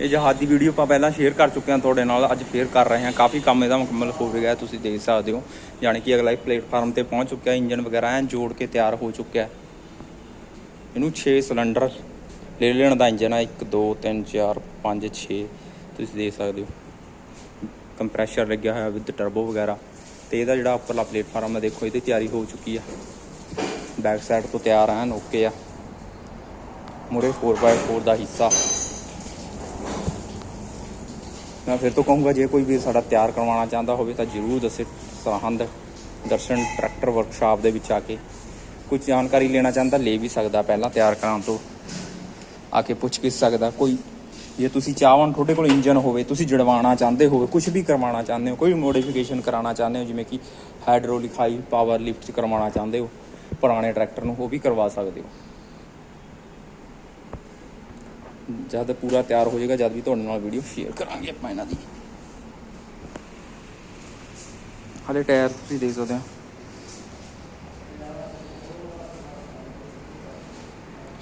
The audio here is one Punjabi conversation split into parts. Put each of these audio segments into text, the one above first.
ਇਹ ਜਹਾਜ਼ ਦੀ ਵੀਡੀਓ ਆਪਾਂ ਪਹਿਲਾਂ ਸ਼ੇਅਰ ਕਰ ਚੁੱਕੇ ਹਾਂ ਤੁਹਾਡੇ ਨਾਲ, ਅੱਜ ਫੇਰ ਕਰ ਰਹੇ ਹਾਂ। ਕਾਫੀ ਕੰਮ ਇਹਦਾ ਮੁਕੰਮਲ ਹੋ ਗਿਆ, ਤੁਸੀਂ ਦੇਖ ਸਕਦੇ ਹੋ। ਯਾਨੀ ਕਿ ਅਗਲਾ ਪਲੇਟਫਾਰਮ ਤੇ ਪਹੁੰਚ ਚੁੱਕਿਆ ਇੰਜਨ ਵਗੈਰਾ ਐਨ ਜੋੜ ਕੇ ਤਿਆਰ ਹੋ ਚੁੱਕਿਆ। ਇਹਨੂੰ 6 ਸਿਲੰਡਰ ਲੈ ਲੈਣ ਦਾ ਇੰਜਨ ਆ 1 2 3 4 5 6 ਤੁਸੀਂ ਦੇਖ ਸਕਦੇ ਹੋ। ਕੰਪਰੈਸ਼ਰ ਲੱਗਿਆ ਹੋਇਆ ਵਿਦ ਟਰਬੋ ਵਗੈਰਾ। ਤੇ ਇਹਦਾ ਜਿਹੜਾ ਉੱਪਰਲਾ ਪਲੇਟਫਾਰਮ ਹੈ ਦੇਖੋ, ਇਹਦੀ ਤਿਆਰੀ ਹੋ ਚੁੱਕੀ ਆ। ਬੈਕ ਸਾਈਡ ਤੋਂ ਤਿਆਰ ਐਨ ਓਕੇ ਆ। ਮੁਰੇ 4x4 ਦਾ ਹਿੱਸਾ। ਮੈਂ ਫਿਰ ਤੋਂ ਕਹੂੰਗਾ, ਜੇ ਕੋਈ ਵੀ ਸਾਡਾ ਤਿਆਰ ਕਰਵਾਉਣਾ ਚਾਹੁੰਦਾ ਹੋਵੇ ਤਾਂ ਜਰੂਰ ਦੱਸੇ ਸਰਹੰਦ ਦਰਸ਼ਨ ਟਰੈਕਟਰ ਵਰਕਸ਼ਾਪ ਦੇ ਵਿੱਚ ਆ ਕੇ ਕੁਝ ਜਾਣਕਾਰੀ ਲੈਣਾ ਚਾਹੁੰਦਾ, ਲੈ ਵੀ ਸਕਦਾ ਪਹਿਲਾਂ ਤਿਆਰ ਕਰਾਉਣ ਤੋਂ। ਆ ਕੇ ਪੁੱਛ ਗਿੱਛ ਸਕਦਾ। ਕੋਈ, ਜੇ ਤੁਸੀਂ ਚਾਹਵਨ ਤੁਹਾਡੇ ਕੋਲ ਇੰਜਨ ਹੋਵੇ, ਤੁਸੀਂ ਜੜਵਾਉਣਾ ਚਾਹੁੰਦੇ ਹੋਵੇ ਕੁਝ ਵੀ ਕਰਵਾਉਣਾ ਚਾਹੁੰਦੇ ਹੋ, ਕੋਈ ਮੋਡੀਫਿਕੇਸ਼ਨ ਕਰਾਉਣਾ ਚਾਹੁੰਦੇ ਹੋ, ਜਿਵੇਂ ਕਿ ਹਾਈਡ੍ਰੋਲਿਕ ਹਾਈ ਪਾਵਰ ਲਿਫਟ ਚ ਕਰਵਾਉਣਾ ਚਾਹੁੰਦੇ ਹੋ, ਪੁਰਾਣੇ ਟਰੈਕਟਰ ਨੂੰ, ਉਹ ਵੀ ਕਰਵਾ ਸਕਦੇ ਹੋ। ਜਦ ਪੂਰਾ ਤਿਆਰ ਹੋ ਜਾਏਗਾ, ਜਦ ਵੀ ਤੁਹਾਡੇ ਨਾਲ ਵੀਡੀਓ ਸ਼ੇਅਰ ਕਰਾਂਗੇ ਆਪਾਂ ਇਹਨਾਂ ਦੀ। ਹਲੇ ਟਾਇਰ ਤੁਸੀਂ ਦੇਖ ਸਕਦੇ ਹੋ।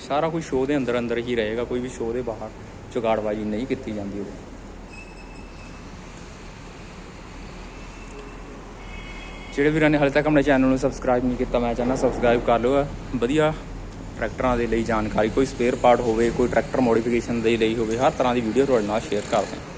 ਸਾਰਾ ਕੁਝ ਸ਼ੋਅ ਦੇ ਅੰਦਰ ਅੰਦਰ ਹੀ ਰਹੇਗਾ, ਕੋਈ ਵੀ ਸ਼ੋਅ ਦੇ ਬਾਹਰ ਚੁਗਾੜਬਾਜੀ ਨਹੀਂ ਕੀਤੀ ਜਾਂਦੀ ਉਹਦੇ ਜਿਹੜੇ ਵੀਰਾਂ ਨੇ ਹਾਲੇ ਤੱਕ ਆਪਣੇ ਚੈਨਲ ਨੂੰ ਸਬਸਕ੍ਰਾਈਬ ਨਹੀਂ ਕੀਤਾ, ਮੈਂ ਚਾਹੁੰਦਾ ਸਬਸਕ੍ਰਾਈਬ ਕਰ ਲਿਓ। ਵਧੀਆ ਟਰੈਕਟਰਾਂ ਦੇ ਲਈ ਜਾਣਕਾਰੀ, ਕੋਈ ਸਪੇਅਰ ਪਾਰਟ ਹੋਵੇ, ਕੋਈ ਟਰੈਕਟਰ ਮੋਡੀਫਿਕੇਸ਼ਨ ਦੇ ਲਈ ਹੋਵੇ, ਹਰ ਤਰ੍ਹਾਂ ਦੀ ਵੀਡੀਓ ਤੁਹਾਡੇ ਨਾਲ ਸ਼ੇਅਰ ਕਰਦੇ ਹਾਂ